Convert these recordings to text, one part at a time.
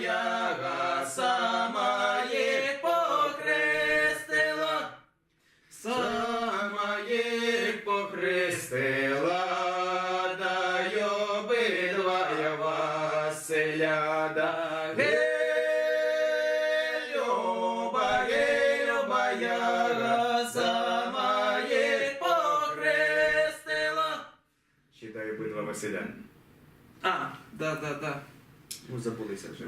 яга, сама їх похрестила, сама їх похрестила, да й обидва я Василя, да гей, люба, гей, люба яга, сама їх похрестила. Читай обидва Василя. А, да, да, да. Ну, забулися вже.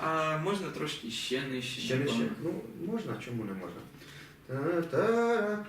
А можна трошки ще нижче? Ще ще. Ну, можна, чому не можна? Та-та-ра,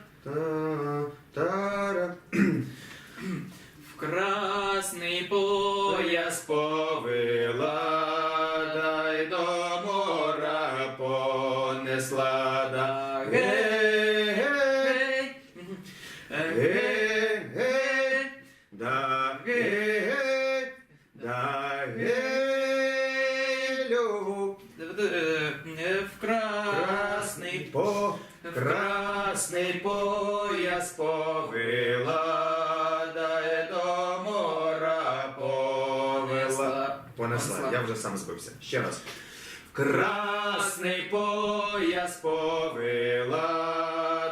Понесла, я вже сам збився. Ще раз. Красний пояс повела,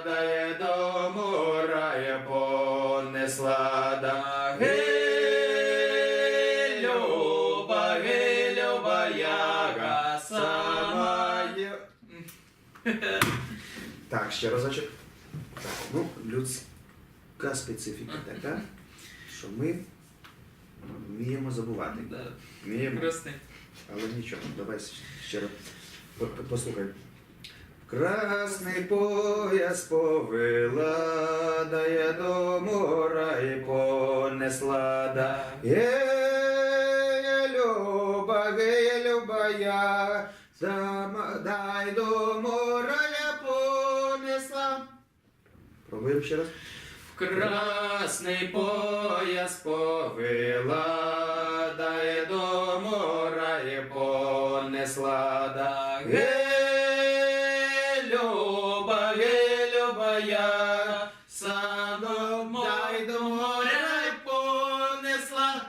дай до мора я понесла, да люба, люба, яга, сама є. Так, ще разочок. Так, ну, людська специфіка така, що ми вміємо забувати. Да, Вміємо, Красний. але нічого, давай ще раз. По- по- Послухай. Красний пояс повела, да я до мора і понесла, да. Гея, люба, гея, люба, я, сама, дай до мора я понесла. Пробуємо ще раз. Красний пояс повела, дай до мора і понесла, да гей, люба, гей, люба, я сам до моря понесла.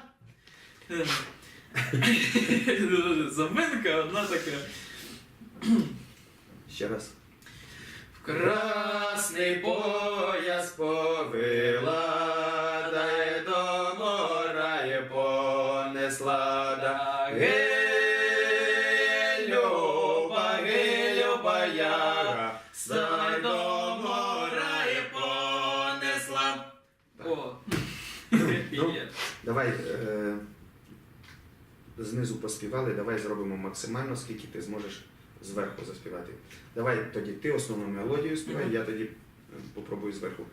Заминка одна така. Ще раз. Красний пояс повела, дай до мора і понесла, да гей, люба, гей, люба, яга, сай до мора і понесла. О, Ну, Давай е, знизу поспівали, давай зробимо максимально, скільки ти зможеш зверху заспівати. Давай тоді ти основну мелодію співай, я тоді е, попробую зверху.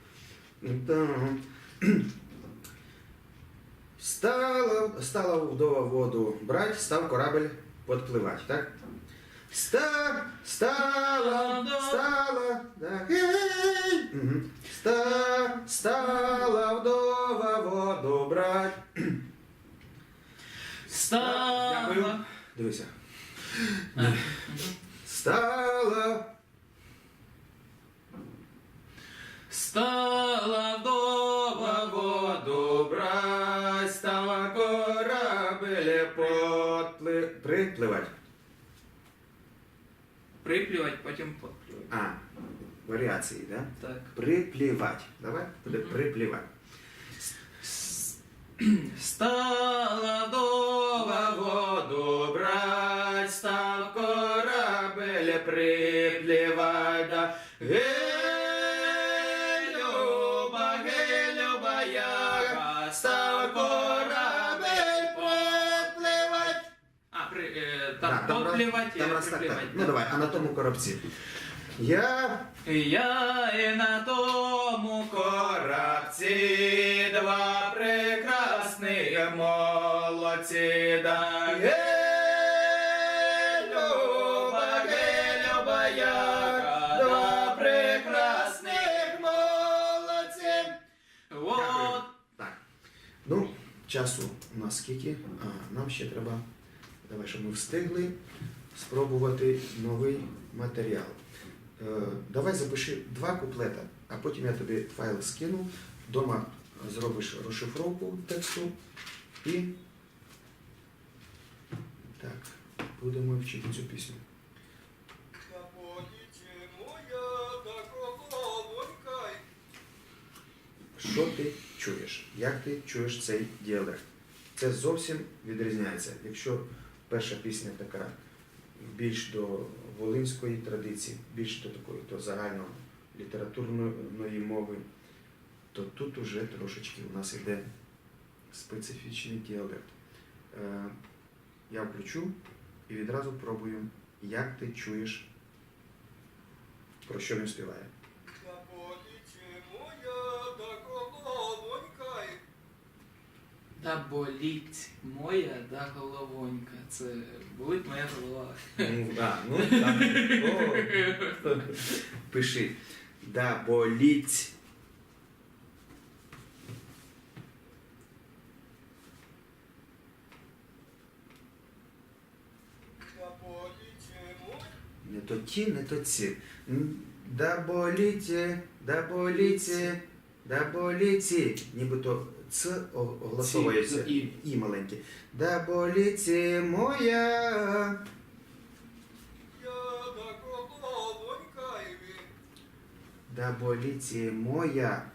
Стала, стала вдова воду брать, став корабель подпливать, так? Ста, стала, стала, гей, Мгм. Ста, стала вдова воду брать. Дякую. Дивися. А, Стала, Стала вдова воду брать, стала корабель подпли, припливать. Приплювати, потім подплювати. А, варіації, да? Так. Приплівать. Давай, буде Мгм. приплівать. Стала вдова воду брать, став корабель приплівать, да гей, люба, гей, люба, яга, став корабель подпливать. А, при, е, там Да, там раз- подплівати, там раз так, так. Ну давай, а на тому коробці. Я Я і на тому корабці два прекрасних молодці, да люба, люба, яка, два прекрасних молодці. Так. Ну, часу у нас скільки? А, нам ще треба. Давай, щоб ми встигли спробувати новий матеріал. Е, давай запиши два куплета, а потім я тобі файл скину. Дома зробиш розшифровку тексту і Так, будемо вчити цю пісню. Що ти чуєш? Як ти чуєш цей діалект? Це зовсім відрізняється. Якщо перша пісня така більш до волинської традиції, більш до такої до загально літературної мови, то тут уже трошечки у нас іде специфічний діалект. Е, я включу і відразу пробую, як ти чуєш, про що він співає. та боліть моя да головонька. Це болить моя голова. Ну, а, ну так. О. Пиши. Да боліть. та поліці моя, Не то ті, не то ці. Да боліті, да боліті, да боліті. Нібито ц о- оголосовується. Ці, і. І маленьке. Да боліті моя. Да боліті моя.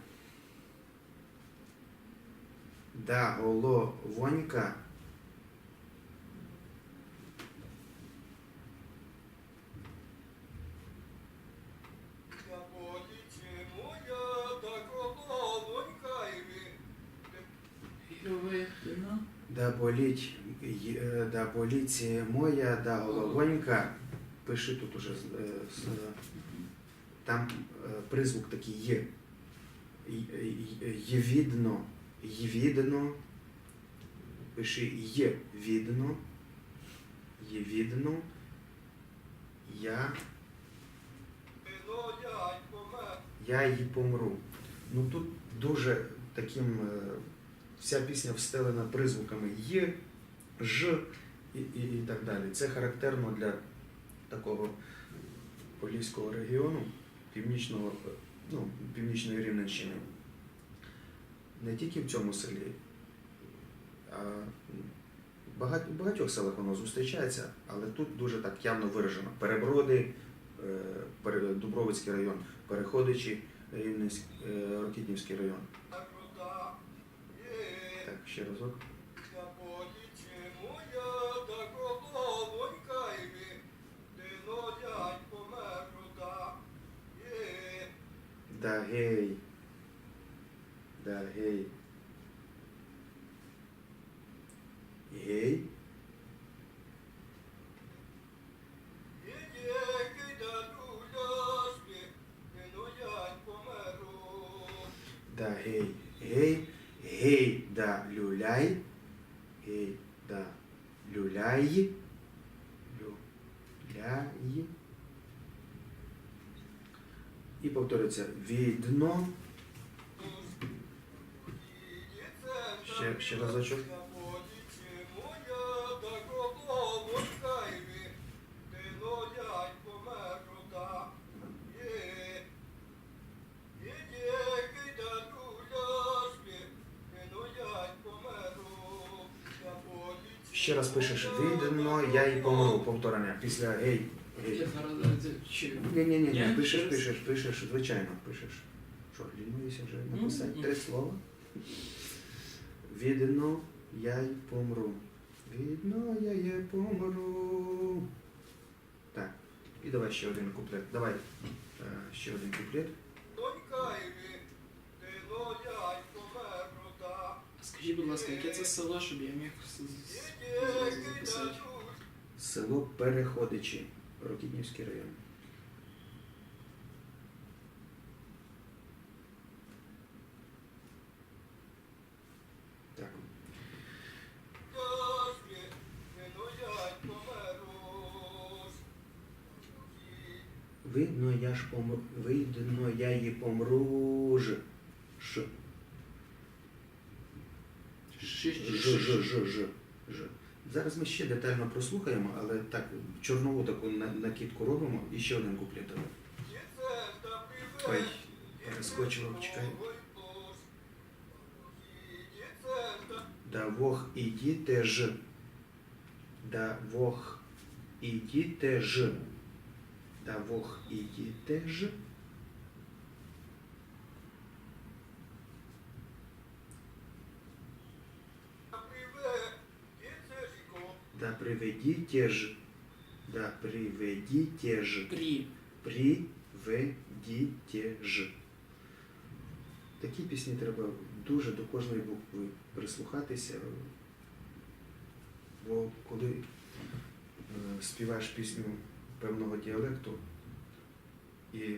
Да головонька. та поліці моя, та коловонька, і ви, Вірове вино. Да боліть, е, да боліть моя, да головонька. Пиши тут уже е, там е, призвук такий є. Є видно, є видно. Пиши є видно. Є видно. Я, я її помру. Ну тут дуже таким вся пісня встелена призвуками є, ж і, і, і так далі. Це характерно для такого поліського регіону, північного, ну, північної Рівненщини. Не тільки в цьому селі, а в багать- багатьох селах воно зустрічається, але тут дуже так явно виражено. Переброди, е, Дубровицький район, Переходичі, е, Рокітнівський район. Та крута, є, Так, ще разок. та поліці моя, та коловонька, і Да люляй. Гей да люляй. Люляй. І повторюється видно. Ще, ще разочок. Ще раз пишеш видно, я і помру. Повторення. Після гей. Е, Ні, ні, ні, ні. Пишеш, пишеш, пишеш, звичайно, пишеш. Що, лінуєшся вже написати три слова? Видно, я й помру. Видно, я й помру. Так. І давай ще один куплет. Давай е, ще один куплет. Скажіть, будь ласка, яке це село, щоб я міг записати? Село Переходичі, Рокітнівський район. Так. Видно, я ж помру. Видно, я її помру. Ж. Ши- Ж, ши- ж, ж, ж, ж. Зараз ми ще детально прослухаємо, але так, чорнову таку на- накидку робимо і ще один куплет. давай. Ой, перескочило, чекай. Да Вог і діти ж. да вох ідіте ж. Да вох ідіте ж. Да приведите ж. Да приведите ж. При. Приведите ж. Такі пісні треба дуже до кожної букви прислухатися. Бо коли е, співаєш пісню певного діалекту і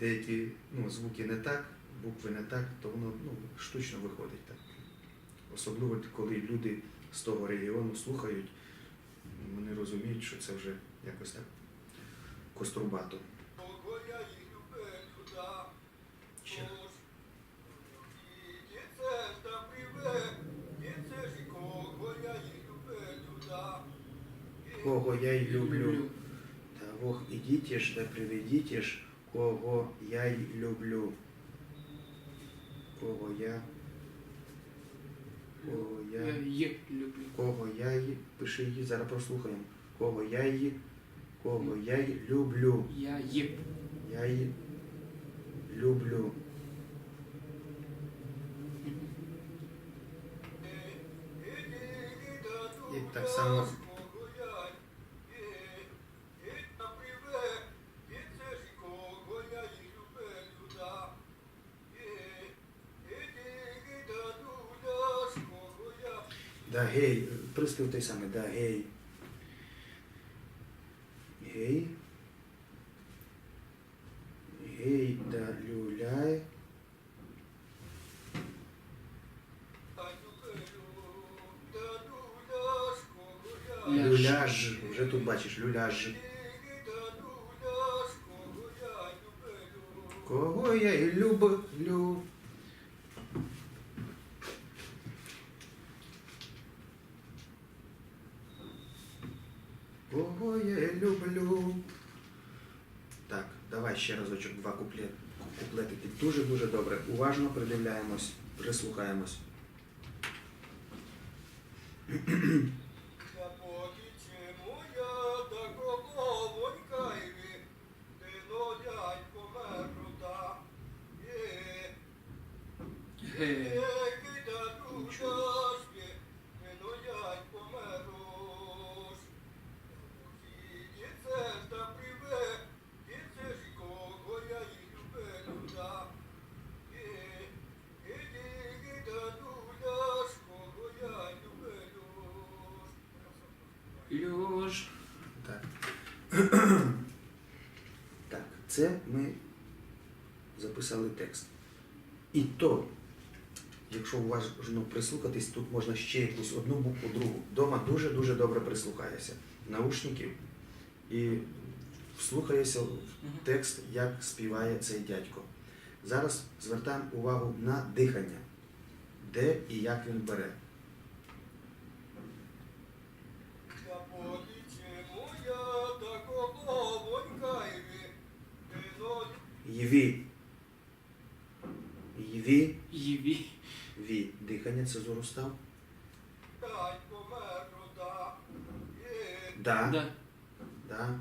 деякі ну, звуки не так, букви не так, то воно ну, штучно виходить так. Особливо коли люди з того регіону слухають, вони розуміють, що це вже якось так кострубато. Кого я й люблю. Та Бог ідіть ж, да приведіть ж, кого я й люблю. Кого я. Кого я. Я її люблю. Кого я її. Пиши її, зараз прослухаємо. Кого я її. Кого я її люблю. Я її. Я її люблю. І так само Да гей, приспів той самий, да гей. Гей. Гей, да люляй. Ляж. Люляж. Вже тут бачиш, люляж. Кого я і люблю. Кого я і люблю. Так, давай ще разочок два куплет, куплетики. Дуже-дуже добре. Уважно придивляємось, прислухаємось. так, це ми записали текст. І то, якщо уважно прислухатись, тут можна ще якусь одну букву другу. Дома дуже-дуже добре прислухаєшся. Наушників і вслухаєшся в текст, як співає цей дядько. Зараз звертаємо увагу на дихання, де і як він бере. Єві. Єві. Єві. Ві. Дихання це зоростав. Да. Да. Да.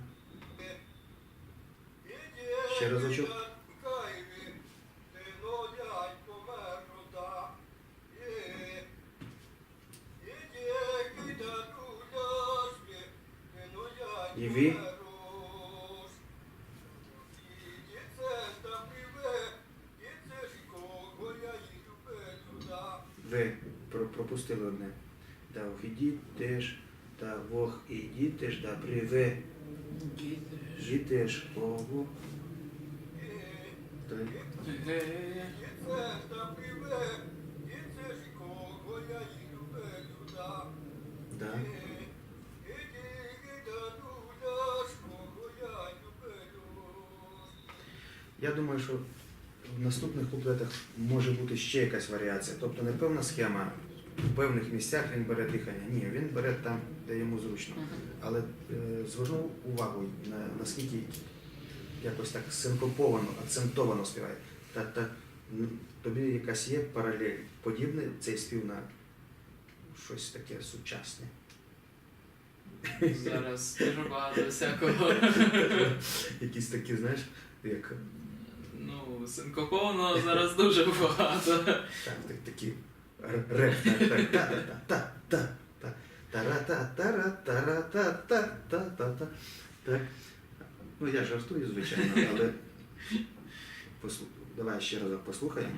Ще разочок. Да. Я думаю, що в наступних куплетах може бути ще якась варіація. Тобто не певна схема. В певних місцях він бере дихання. Ні, він бере там, де йому зручно. Але е, звернув увагу на наскільки якось так синкоповано, акцентовано співає. Та, та, тобі якась є паралель. Подібне цей спів на щось таке сучасне. Зараз дуже багато всякого. Якісь такі, знаєш, як Ну, синкопованого зараз дуже багато. так, так, такі р- реп, Ну я жартую, звичайно, але послу- давай ще раз послухаємо.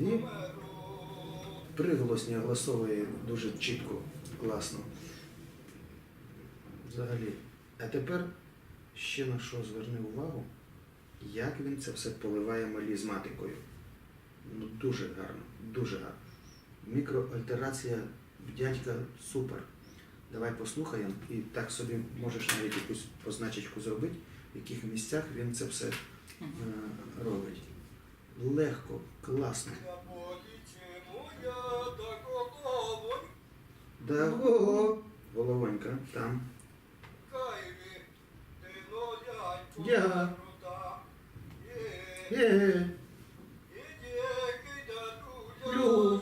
І. Приголосні голосові дуже чітко, класно. Взагалі. А тепер ще на що зверни увагу, як він це все поливає малізматикою. Ну, дуже гарно, дуже гарно. Мікроальтерація в дядька супер. Давай послухаємо і так собі можеш навіть якусь позначечку зробити, в яких місцях він це все е, робить. Легко, класно. Да, го, головонька, там. і ви, ти нолять Я. померу та є. Є. Лю.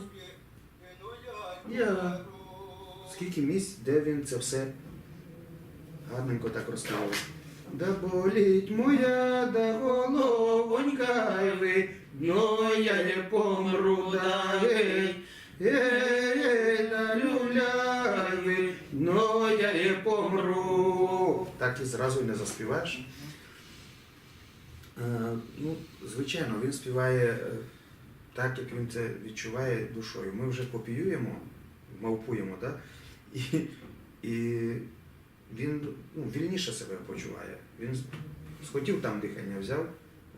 Я. Скільки місць, де він це все гарненько так розказав. Да боліть моя, да головонька, ви, но я не помру, да гей, гей, да люля, ви, но я не помру. Так і зразу не заспіваєш. Е, ну, звичайно, він співає е, так, як він це відчуває душою. Ми вже копіюємо, мавпуємо, да? і, і він ну, вільніше себе почуває. Він схотів там дихання, взяв,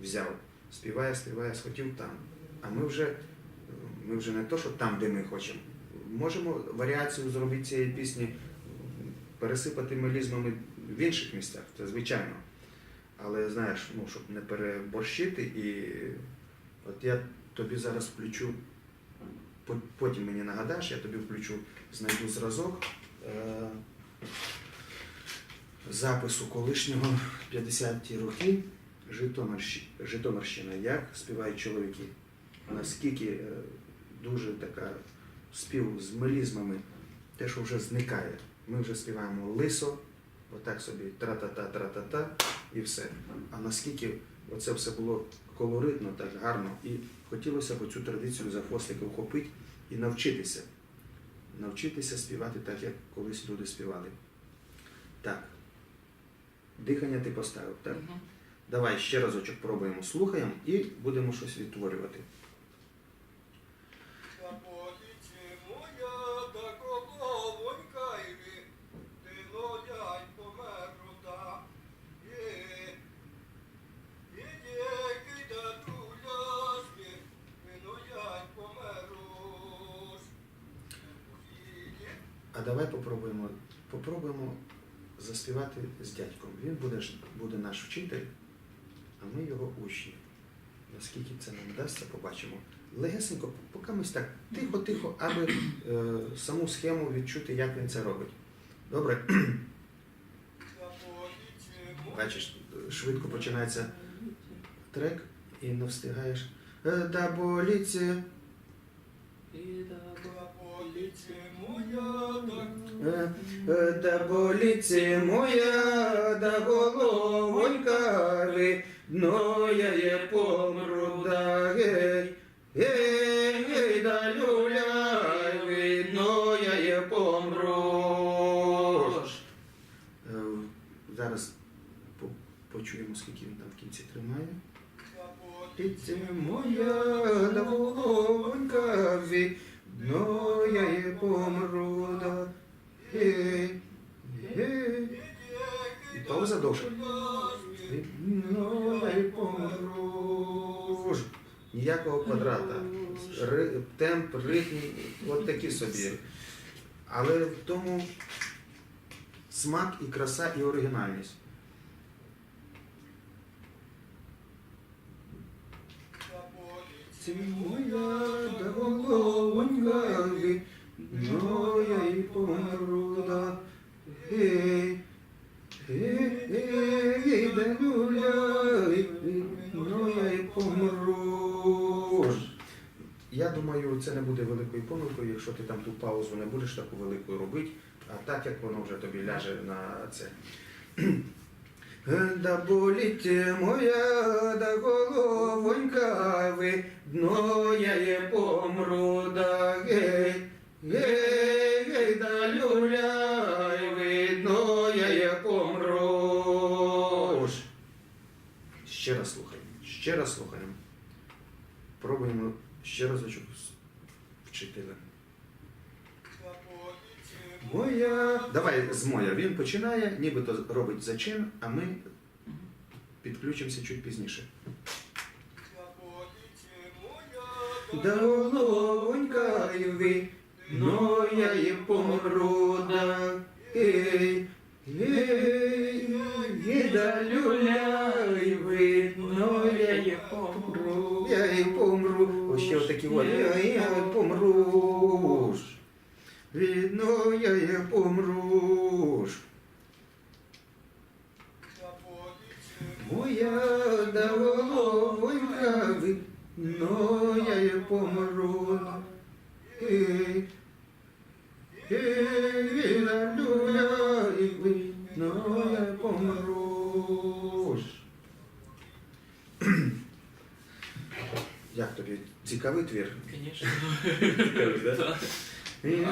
взяв, співає, співає, схотів там. А ми вже, ми вже не то, що там, де ми хочемо. Можемо варіацію зробити цієї пісні, пересипати мелізмами в інших місцях, це звичайно. Але знаєш, ну, щоб не переборщити, і от я тобі зараз включу, потім мені нагадаєш, я тобі включу, знайду зразок е- запису колишнього 50-ті роки Житомирщ- Житомирщина, як співають чоловіки. Наскільки е, дуже така спів з мелізмами, те, що вже зникає. Ми вже співаємо лисо, отак собі тра-та-та, тра-та-та і все. А наскільки оце все було колоритно, так гарно, і хотілося б цю традицію за хвостики вхопити і навчитися. Навчитися співати так, як колись люди співали. Так. Дихання ти поставив, так? Угу. Давай ще разочок пробуємо, слухаємо і будемо щось відтворювати. Попробуємо, заспівати з дядьком. Він буде, буде наш вчитель, а ми його учні. Наскільки це нам вдасться, побачимо. Легесенько, поки ми так тихо-тихо, аби е, саму схему відчути, як він це робить. Добре, бачиш, швидко починається трек і не встигаєш. Е, Да боліться, І да, потіче моя, та Е, Да боліться моя, да головонька, ви, но я є помру, да гей, гей, гей, да люля, ви, но я є помру. Е, Зараз почуємо, скільки він там в кінці тримає. та Ти моя, да головонька, я є помру, да. І пауза довша. Ніякого квадрата. Темп, ритм, от такі собі. Але в тому смак і краса, і оригінальність. Помруда. Гей, е, е, е, гуляй, ну я й помру. Я думаю, це не буде великою помилкою, якщо ти там ту паузу не будеш таку велику робити, а так як воно вже тобі ляже на це. Да болить моя, да головонька ви, дно я є помру, да гей гей, гей, да люляй, видно, я помру. Ще раз слухаємо, ще раз слухаємо. Пробуємо ще разочок з вчителем. Моя. Давай з моя. Він починає, нібито робить зачин, а ми підключимося чуть пізніше. Да головонька й ви, но я і помру, да, ей, ей, ей, да люляй ви, но я і помру, я і помру. Ось ще отакі от, я, я помру. ж. Видно, я і помру. ж. Моя да головонька но я і помру. Ей, ж. Як тобі цікавий твір? Конечно. Цікавий, да?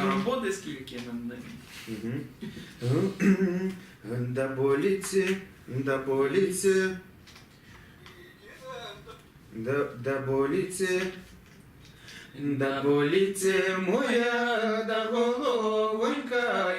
А роботи скільки нам дають? Да боліться, да боліться, да, да боліться, да боліться моя, да голова.